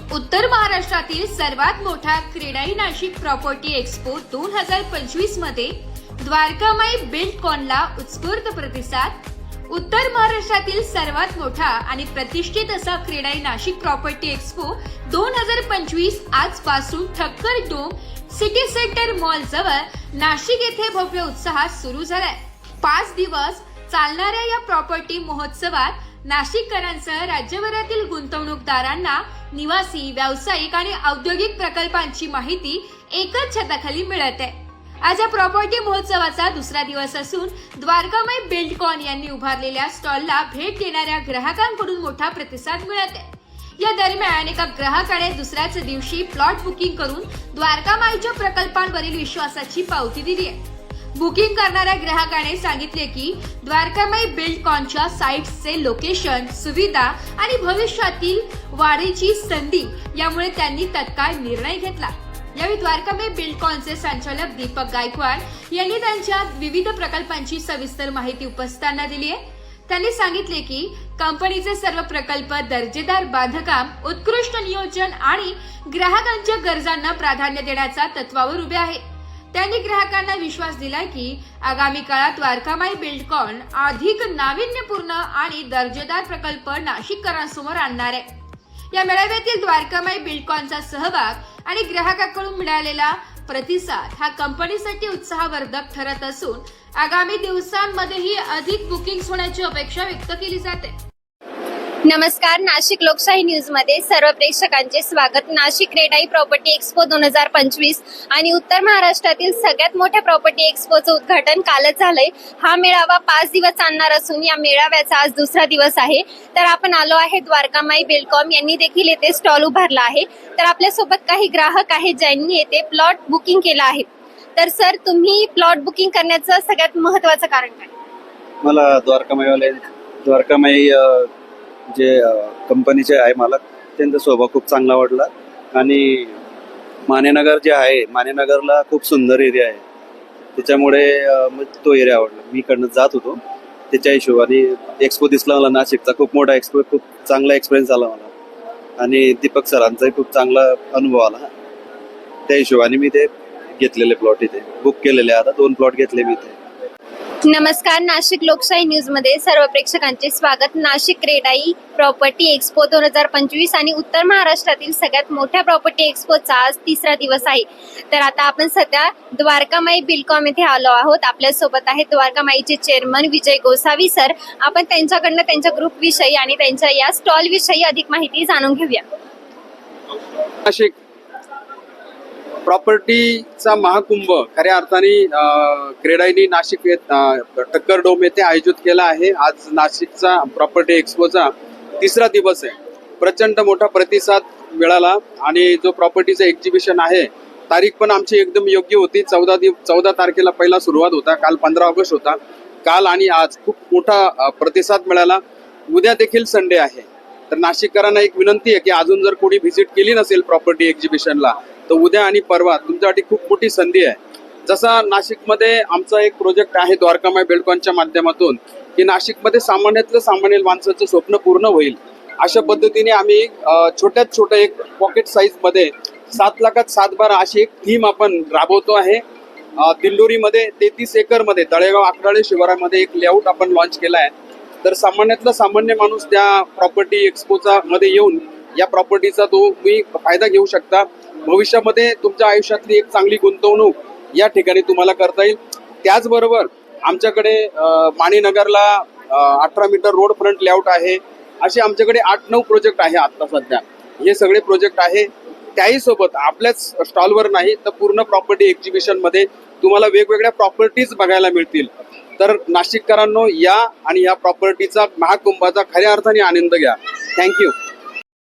उत्तर महाराष्ट्रातील सर्वात मोठा क्रीडाई नाशिक प्रॉपर्टी एक्स्पो दोन हजार पंचवीसमध्ये द्वारकामाई बिल्ड कॉनला उत्स्फूर्त प्रतिसाद उत्तर महाराष्ट्रातील सर्वात मोठा आणि प्रतिष्ठित असा क्रीडाई नाशिक प्रॉपर्टी एक्स्पो दोन हजार पंचवीस आजपासून Thakkar dome city centre mall जवळ नाशिक येथे भव्य उत्साहात सुरू झालाय. पाच दिवस चालणाऱ्या या प्रॉपर्टी महोत्सवात नाशिककरांसह राज्यभरातील गुंतवणूकदारांना निवासी व्यावसायिक आणि औद्योगिक प्रकल्पांची माहिती एकच छताखाली मिळत. आहे आज या प्रॉपर्टी महोत्सवाचा दुसरा दिवस असून द्वारकामय बिल्डकॉन यांनी उभारलेल्या स्टॉलला भेट देणाऱ्या ग्राहकांकडून मोठा प्रतिसाद मिळत. आहे या दरम्यान एका ग्राहकाने दुसऱ्याच दिवशी प्लॉट बुकिंग करून द्वारकामाईच्या प्रकल्पांवरील विश्वासाची पावती दिली आहे. बुकिंग करणाऱ्या ग्राहकाने सांगितले की द्वारकामाई बिल्डकॉनच्या साईट्सचे लोकेशन सुविधा आणि भविष्यातील वाढीची संधी यामुळे त्यांनी तत्काळ निर्णय घेतला. यावेळी द्वारकामाई बिल्डकॉनचे संचालक दीपक गायकवाड यांनी त्यांच्या विविध प्रकल्पांची सविस्तर माहिती उपस्थितांना दिली आहे. त्यांनी सांगितले की कंपनीचे सर्व प्रकल्प दर्जेदार बांधकाम उत्कृष्ट नियोजन आणि ग्राहकांच्या गरजांना प्राधान्य देण्याच्या तत्वावर उभे आहेत त्यांनी ग्राहकांना विश्वास दिला की आगामी काळात द्वारकामाई बिल्डकॉन अधिक नाविन्यपूर्ण आणि दर्जेदार प्रकल्प नाशिककरांसमोर आणणार आहे. या मेळाव्यातील द्वारकामाई बिल्डकॉनचा सहभाग आणि ग्राहकाकडून मिळालेला प्रतिसाद हा कंपनीसाठी उत्साहवर्धक ठरत असून आगामी दिवसांमध्येही अधिक बुकिंग होण्याची अपेक्षा व्यक्त केली जाते. नमस्कार नाशिक लोकशाही न्यूजमध्ये सर्व प्रेक्षकांचे स्वागत. नाशिक रेडाई प्रॉपर्टी एक्सपो दोन हजार पंचवीस आणि उत्तर महाराष्ट्रातील सगळ्यात मोठ्या प्रॉपर्टी एक्सपोचं उद्घाटन कालच झालंय. हा मेळावा पाच दिवस चालणार असून या मेळाव्याचा आज दुसरा दिवस आहे. तर आपण आलो आहे द्वारकामाई बेलकॉम. यांनी देखील येथे स्टॉल उभारला आहे. तर आपल्यासोबत काही ग्राहक आहेत ज्यांनी येथे प्लॉट बुकिंग केला आहे. तर सर तुम्ही प्लॉट बुकिंग करण्याचं सगळ्यात महत्वाचं कारण काय? मला द्वारकामाईवाले द्वारकामाई जे कंपनीचे आहे मालक त्यांचा स्वभाव खूप चांगला वाटला. आणि मानेनगर जे आहे मानेनगरला खूप सुंदर एरिया आहे. त्याच्यामुळे मग तो एरिया आवडला. मी इकडनं जात होतो. त्याच्या हिशोबाने एक्सपो दिसला मला नाशिकचा. खूप मोठा एक्सपो खूप चांगला एक्सपिरियन्स आला मला. आणि दीपक सरांचाही खूप चांगला अनुभव आला. त्या हिशोबाने मी ते घेतलेले प्लॉट इथे. बुक केलेले. आता दोन प्लॉट घेतले मी इथे. नमस्कार नाशिक लोकशाही न्यूजमध्ये सर्व प्रेक्षकांचे स्वागत. नाशिक क्रेडाई प्रॉपर्टी एक्सपो दोन हजार पंचवीस आणि उत्तर महाराष्ट्रातील सगळ्यात मोठ्या प्रॉपर्टी एक्सपोचा आज तिसरा दिवस आहे. तर आता आपण सध्या द्वारकामाई बिलकॉम येथे आलो आहोत. आपल्यासोबत आहेत द्वारकामाईचे चेअरमन विजय गोसावी सर. आपण त्यांच्याकडनं त्यांच्या ग्रुप विषयी आणि त्यांच्या या स्टॉल विषयी अधिक माहिती जाणून घेऊया. नाशिक प्रॉपर्टीचा महाकुंभ खऱ्या अर्थाने क्रेडाईनी नाशिक टक्कर डोम येथे आयोजित केला आहे. आज नाशिकचा प्रॉपर्टी एक्सपोचा तिसरा दिवस आहे. प्रचंड मोठा प्रतिसाद मिळाला आणि जो प्रॉपर्टीचं एक्झिबिशन आहे तारीख पण आमची एकदम योग्य होती. चौदा दिव चौदा तारखेला पहिला सुरुवात होता. काल पंधरा ऑगस्ट होता. काल आणि आज खूप मोठा प्रतिसाद मिळाला. उद्या देखील संडे आहे. तर नाशिककरांना एक विनंती आहे की अजून जर कोणी व्हिजिट केली नसेल प्रॉपर्टी एक्झिबिशनला तर उद्या आणि परवा तुमच्यासाठी खूप मोठी संधी आहे. जसा नाशिकमध्ये आमचा एक प्रोजेक्ट आहे द्वारकामाय बेल्कॉनच्या माध्यमातून की नाशिकमध्ये सामान्यातलं सामान्य माणसाचं स्वप्न पूर्ण होईल. अशा पद्धतीने आम्ही छोट्यात छोटं एक पॉकेट साईजमध्ये सात लाखात सात बारा अशी एक थीम आपण राबवतो आहे. दिंडोरीमध्ये तेहतीस एकरमध्ये तळेगाव आकराळे शिवारामध्ये एक लेआउट आपण लॉन्च केला आहे. तर सामान्यातला सामान्य माणूस त्या प्रॉपर्टी एक्सपोचा मध्ये येऊन या प्रॉपर्टीचा तो तुम्ही फायदा घेऊ शकता. भविष्यामध्ये तुमच्या आयुष्यातली एक चांगली गुंतवणूक या ठिकाणी तुम्हाला करता येईल. त्याचबरोबर आमच्याकडे अं, माणीनगरला अठरा मीटर रोड फ्रंट लेआउट आहे. असे आमच्याकडे आठ नऊ प्रोजेक्ट आहे आत्ता सध्या. हे सगळे प्रोजेक्ट आहे. त्याही सोबत आपल्याच स्टॉलवर नाही तर पूर्ण प्रॉपर्टी एक्झिबिशनमध्ये तुम्हाला वेगवेगळ्या प्रॉपर्टीज बघायला मिळतील. तर नाशिककरांनो या आणि या प्रॉपर्टीचा महाकुंभाचा खऱ्या अर्थाने आनंद घ्या. थँक्यू